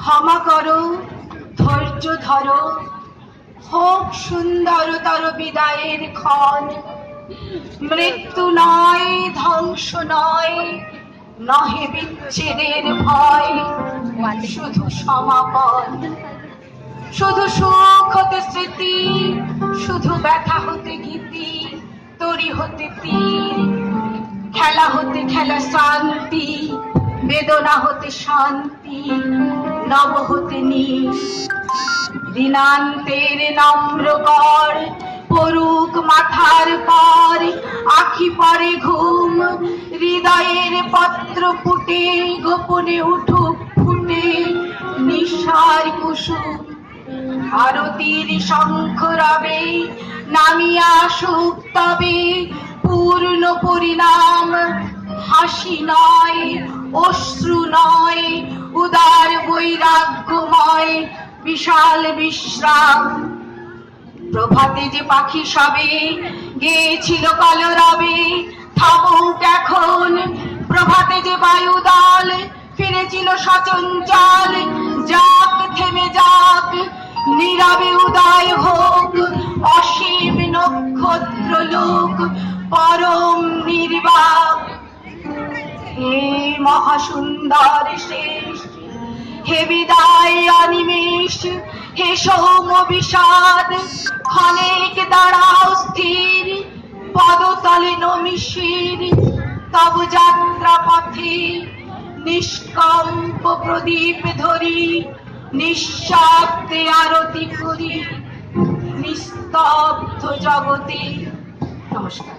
ক্ষমা করো, ধৈর্য ধরো। হোক সুন্দরতর বিদায়ের ক্ষণ। মৃত্যু নয়, ধ্বংস নয়, নহে বিচ্ছেদের ভয়। শুধু সমাপন। শুধু সুখ হতে স্মৃতি, শুধু ব্যথা হতে গীতি, তরি হতে তীর, খেলা হতে খেলা শান্তি, বেদনা হতে শান্তি। নব হতে নীল দিনান্তের নম্র কর পরুক মাথার পর, আখি পরে ঘুম, হৃদয়ের পত্র ফুটে, গোপনে উঠুক ফুটে, নিঃসার কুসুম। ভারতীর শঙ্খ রবে, নামিয়া আসুক তবে, পূর্ণ পরিণাম। হাসি নয়, অশ্রু নয় উদার বৈরাগ্যময় বিশাল বিশ্রাম। প্রভাতে যে পাখি সবে গেছিল কলরবে থামুক এখন প্রভাতে যে বায়ুদল ফিরেছিল সচঞ্চল, যাক, থেমে যাক, নীরবে উদয় হোক, অসীম নক্ষত্র লোক পরম নির্বাক হে মহাসুন্দর শেষ হে বিদায় অনিমেষ হে সৌম বিষাদ দাঁড়াও স্থির, পদতলে নমিশির। তব যাত্রা পথে নিষ্কম্প প্রদীপ ধরি, নিঃশব্দে আরতি করি, নিস্তব্ধ জগতে। নমস্কার।